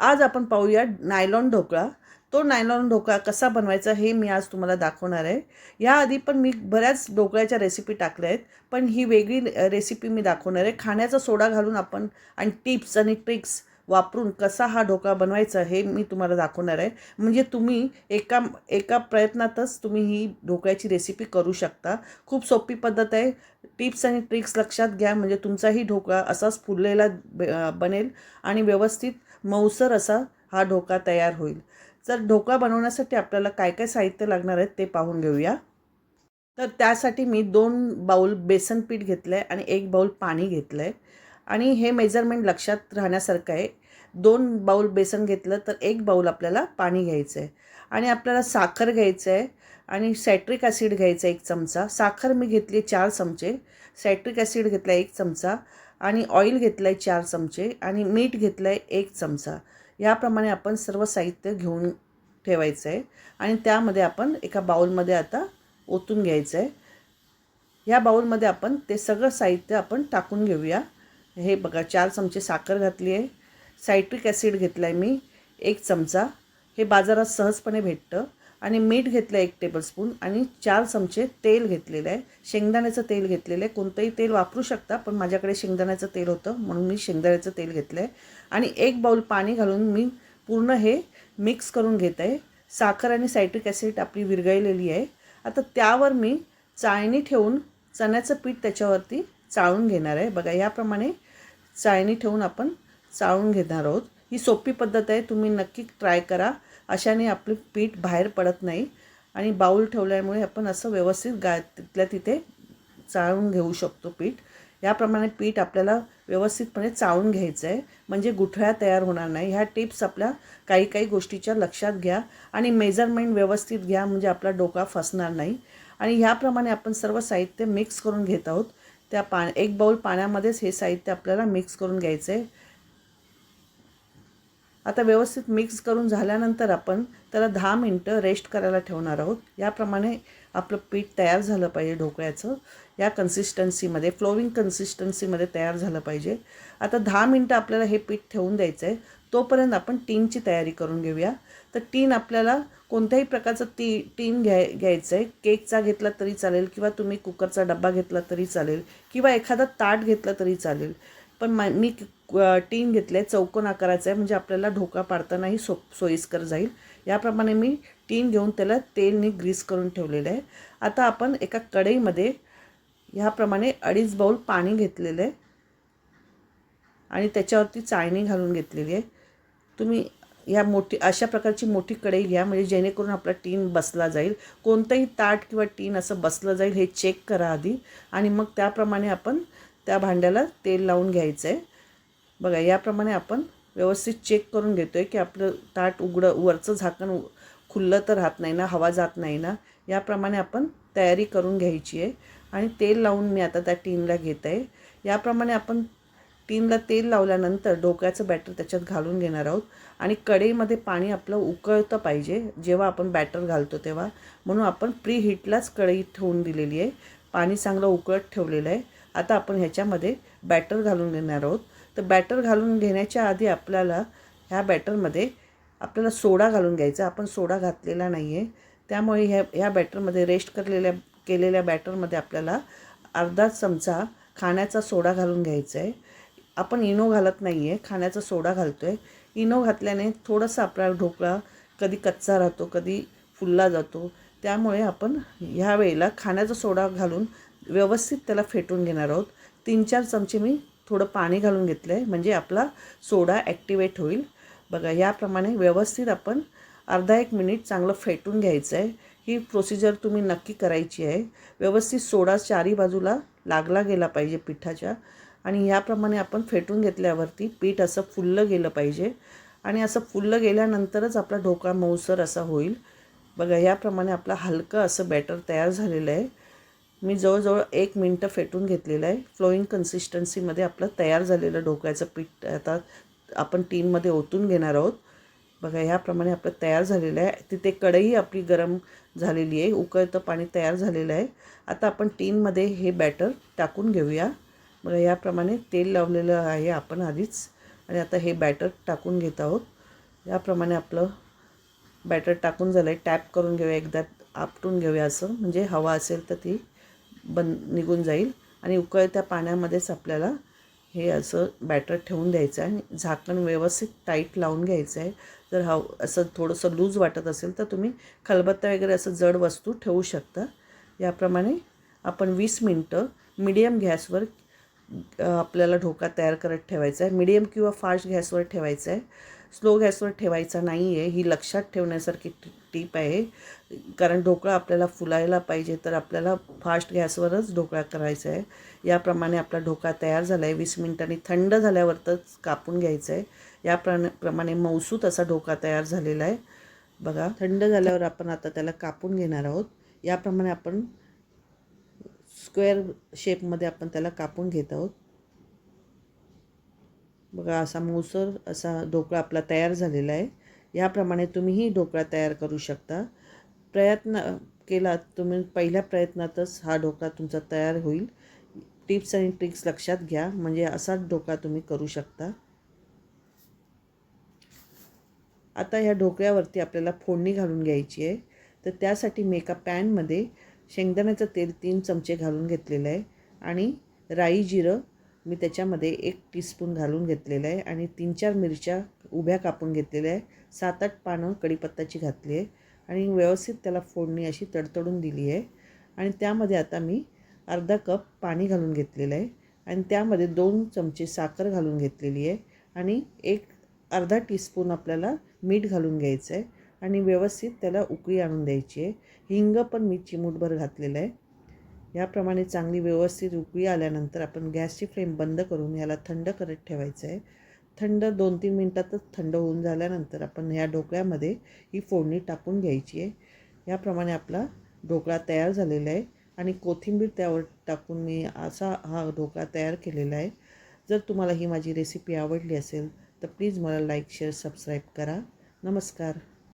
आज आपण पाहूया नायलॉन ढोकळा. तो नायलॉन ढोकळा कसा बनवायचा हे मी आज तुम्हाला दाखवणार आहे. याआधी पण मी बऱ्याच ढोकळ्याच्या रेसिपी टाकल्या आहेत पण ही वेगळी रेसिपी मी दाखवणार आहे. खाण्याचा सोडा घालून आपण आणि टिप्स आणि ट्रिक्स वापरून कसा हा ढोकळा बनवायचा हे मी तुम्हाला दाखवणार आहे. म्हणजे तुम्ही एका एका प्रयत्नातच तुम्ही ही ढोकळ्याची रेसिपी करू शकता. खूप सोपी पद्धत आहे. टिप्स आणि ट्रिक्स लक्षात घ्या. म्हणजे तुमचाही ढोकळा असाच फुललेला ब- बनेल आणि व्यवस्थित मऊसर असा हा ढोकळा तयार होईल. तर ढोकळा बनवण्यासाठी आपल्याला काय काय साहित्य लागणार आहेत ते पाहून घेऊया. तर त्यासाठी मी दोन बाऊल बेसन पीठ घेतलं आहे आणि एक बाऊल पाणी घेतलं आहे आणि हे मेजरमेंट लक्षात राहण्यासारखं आहे. दोन बाऊल बेसन घेतलं तर एक बाऊल आपल्याला पाणी घ्यायचं आहे आणि आपल्याला साखर घ्यायचं आहे आणि सॅट्रिक ॲसिड घ्यायचं आहे एक चमचा. साखर मी घेतली चार चमचे. सॅट्रिक ॲसिड घेतला एक चमचा. आणि ऑइल घेतलं आहे चार चमचे. आणि मीठ घेतलं आहे एक चमचा. याप्रमाणे आपण सर्व साहित्य घेऊन ठेवायचं आहे आणि त्यामध्ये आपण एका बाऊलमध्ये आता ओतून घ्यायचं आहे ह्या बाऊलमध्ये आपण ते सगळं साहित्य आपण टाकून घेऊया. हे बघा चार चमचे साखर घातली आहे. सायट्रिक ॲसिड घेतला आहे मी एक चमचा. हे बाजारात सहजपणे भेटतं. आणि मीठ घेतलं आहे एक टेबलस्पून आणि चार चमचे तेल घेतलेलं आहे. शेंगदाण्याचं तेल घेतलेलं आहे. कोणतंही तेल वापरू शकता पण माझ्याकडे शेंगदाण्याचं तेल होतं म्हणून मी शेंगदाण्याचं तेल घेतलं आहे आणि एक बाऊल पाणी घालून मी पूर्ण हे मिक्स करून घेत आहे. साखर आणि सायट्रिक ॲसिड आपली विरघळलेली आहे. आता त्यावर मी चाळणी ठेवून चण्याचं पीठ त्याच्यावरती चाळून घेणार आहे. बघा याप्रमाणे चाळणी ठेवून आपण चाळून घेणार आहोत. ही सोपी पद्धत आहे तुम्ही नक्की ट्राय करा. अशाने आपली पीठ बाहेर पडत नाही आणि बाऊल ठेवल्यामुळे आपण असं व्यवस्थित गा तिथल्या तिथे चाळून घेऊ शकतो पीठ. याप्रमाणे पीठ आपल्याला व्यवस्थितपणे चाळून घ्यायचं आहे म्हणजे गुठळ्या तयार होणार नाही. ह्या टिप्स आपल्या काही काही गोष्टीच्या लक्षात घ्या आणि मेजरमेंट व्यवस्थित घ्या. म्हणजे आपला डोका फसणार नाही. आणि ह्याप्रमाणे आपण सर्व साहित्य मिक्स करून घेत आहोत. त्या पा एक बाऊल पाण्यामध्येच हे साहित्य आपल्याला मिक्स करून घ्यायचं आहे आता व्यवस्थित मिक्स करून झाल्यानंतर आपण त्याला दहा मिनटं रेस्ट करायला ठेवणार आहोत. याप्रमाणे आपलं पीठ तयार झालं पाहिजे ढोकळ्याचं. या कन्सिस्टन्सीमध्ये फ्लोविंग कन्सिस्टन्सीमध्ये तयार झालं पाहिजे. आता दहा मिनटं आपल्याला हे पीठ ठेवून द्यायचं आहे तोपर्यंत आपण टीनची तयारी करून घेऊया. तर टीन आपल्याला कोणत्याही प्रकारचं ती टीन घ्याय घ्यायचं आहे केकचा घेतला तरी चालेल किंवा तुम्ही कुकरचा डब्बा घेतला तरी चालेल किंवा एखादा ताट घेतला तरी चालेल. पण मा मी टीन घेतलं आहे चौकोन आकाराचं आहे म्हणजे आपल्याला ढोका पाडतानाही सो सोयीस्कर जाईल. याप्रमाणे मी टीन घेऊन त्याला तेलने ग्रीस करून ठेवलेलं आहे. आता आपण एका कढईमध्ये ह्याप्रमाणे अडीच बाऊल पाणी घेतलेलं आहे. आणि त्याच्यावरती चाळणी घालून घेतलेली आहे. तुम्ही ह्या मोठी अशा प्रकारची मोठी कढई घ्या म्हणजे जेणेकरून आपला टीन बसला जाईल. कोणतंही ताट किंवा टीन असं बसलं जाईल हे चेक करा आधी. आणि मग त्याप्रमाणे आपण त्या भांड्याला तेल लावून घ्यायचं आहे बघा याप्रमाणे आपण व्यवस्थित चेक करून घेतो आहे की आपलं ताट उघडं वरचं झाकण खुललं खुल्लं तर राहत नाही ना हवा जात नाही ना याप्रमाणे आपण तयारी करून घ्यायची आहे. आणि तेल लावून मी आता त्या टीनला घेत आहे याप्रमाणे आपण टीनला तेल लावल्यानंतर डोक्याचं बॅटर त्याच्यात घालून घेणार आहोत. आणि कढईमध्ये पाणी आपलं उकळतं पाहिजे. जेव्हा आपण बॅटर घालतो तेव्हा. म्हणून आपण प्री हीटलाच कढई ठेवून दिलेली आहे. पाणी चांगलं उकळत ठेवलेलं आहे. आता आपण ह्याच्यामध्ये बॅटर घालून घेणार आहोत. तर बॅटर घालून घेण्याच्या आधी आपल्याला ह्या बॅटरमध्ये आपल्याला सोडा घालून घ्यायचा. आपण सोडा घातलेला नाही आहे त्यामुळे ह्या ह्या बॅटरमध्ये रेस्ट करलेल्या केलेल्या बॅटरमध्ये आपल्याला अर्धा चमचा खाण्याचा सोडा घालून घ्यायचा आहे. आपण इनो घालत नाही आहे खाण्याचा सोडा घालतो आहे इनो घातल्याने थोडासा आपला ढोकळा कधी कच्चा राहतो कधी फुलला जातो. त्यामुळे आपण ह्या वेळेला खाण्याचा सोडा घालून व्यवस्थित त्याला फेटून घेणार आहोत. तीन चार चमचे मी थोडं पाणी घालून घेतलं आहे म्हणजे आपला सोडा ॲक्टिवेट होईल. बघा याप्रमाणे व्यवस्थित आपण अर्धा एक मिनिट चांगलं फेटून घ्यायचं आहे ही प्रोसिजर तुम्ही नक्की करायची आहे. व्यवस्थित सोडा चारी बाजूला लागला गेला पाहिजे पिठाच्या. आणि ह्याप्रमाणे आपण फेटून घेतल्यावरती पीठ असं फुललं गेलं पाहिजे. आणि असं फुललं गेल्यानंतरच आपला ढोकळा मऊसर असा होईल. बघा याप्रमाणे आपला हलकं असं बॅटर तयार झालेलं आहे. मी जवळजवळ एक मिनटं फेटून घेतलेलं आहे. फ्लोईंग कन्सिस्टन्सीमध्ये आपलं तयार झालेलं ढोकळ्याचं पीठ आता आपण टीनमध्ये ओतून घेणार आहोत. बघा ह्याप्रमाणे आपलं तयार झालेलं आहे. तिथे कढई आपली गरम झालेली आहे. उकळतं पाणी तयार झालेलं आहे. आता आपण टीनमध्ये हे बॅटर टाकून घेऊया. बघा याप्रमाणे तेल लावलेलं आहे आपण आधीच. आणि आता हे बॅटर टाकून घेत आहोत. याप्रमाणे आपलं बॅटर टाकून झालं आहे टॅप करून घेऊया. एकदा आपटून घेऊया असं. म्हणजे हवा असेल तर ती बन निघून जाईल. आणि उकळत्या पाण्यामध्येच आपल्याला हे असं बॅटर ठेवून द्यायचं आहे. आणि झाकण व्यवस्थित टाईट लावून घ्यायचं आहे. जर हव असं थोडंसं लूज वाटत असेल तर तुम्ही खलबत्ता वगैरे असं जड वस्तू ठेवू शकता. याप्रमाणे आपण वीस मिनटं मिडियम गॅसवर आपल्याला ढोका तयार करत ठेवायचा आहे. मीडियम किंवा फास्ट गॅसवर ठेवायचा आहे. स्लो गॅसवर ठेवायचा नाही आहे ही लक्षात ठेवण्यासारखी टीप आहे. कारण ढोकळा आपल्याला फुलायला पाहिजे तर आपल्याला फास्ट गॅसवरच ढोकळा करायचा आहे. याप्रमाणे आपला ढोका तयार झाला आहे वीस मिनिटांनी थंड झाल्यावरच कापून घ्यायचं आहे या प्रमाणे मौसूत असा ढोका तयार झालेला आहे. बघा थंड झाल्यावर आपण आता त्याला कापून घेणार आहोत. याप्रमाणे आपण स्क्वेअर शेपमध्ये आपण त्याला कापून घेत आहोत. बघा असा मऊसर असा ढोकळा आपला तयार झालेला आहे. याप्रमाणे तुम्हीही ढोकळा तयार करू शकता. प्रयत्न केला तुम्ही पहिल्या प्रयत्नातच हा ढोकळा तुमचा तयार होईल. टिप्स आणि ट्रिक्स लक्षात घ्या म्हणजे असाच ढोकळा तुम्ही करू शकता. आता ह्या ढोकळ्यावरती आपल्याला फोडणी घालून घ्यायची आहे. तर त्यासाठी मी एका पॅनमध्ये शेंगदाण्याचं तेल तीन चमचे घालून घेतलेलं आहे. आणि राई जिरं मी त्याच्यामध्ये एक टीस्पून घालून घेतलेलं आहे आणि तीन चार मिरच्या उभ्या कापून घेतलेल्या आहे. सात आठ पानं कढीपत्ताची घातली आहे आणि व्यवस्थित त्याला फोडणी अशी तडतडून दिली आहे. आणि त्यामध्ये आता मी अर्धा कप पाणी घालून घेतलेलं आहे. आणि त्यामध्ये दोन चमचे साखर घालून घेतलेली आहे. आणि एक अर्धा टीस्पून आपल्याला मीठ घालून घ्यायचं आहे. आणि व्यवस्थित त्याला उकळी आणून द्यायची आहे. हिंग पण मी चिमूटभर घातलेलं आहे. याप्रमाणे चांगली व्यवस्थित उकळी आल्यानंतर आपण गॅसची फ्लेम बंद करून याला थंड करत ठेवायचं आहे थंड दोन तीन मिनटातच थंड होऊन झाल्यानंतर आपण ह्या ढोकळ्यामध्ये ही फोडणी टाकून घ्यायची आहे याप्रमाणे आपला ढोकळा तयार झालेला आहे आणि कोथिंबीर त्यावर टाकून मी असा हा ढोकळा तयार केलेला आहे. जर तुम्हाला ही माझी रेसिपी आवडली असेल तर प्लीज मला लाईक शेअर सबस्क्राईब करा. नमस्कार.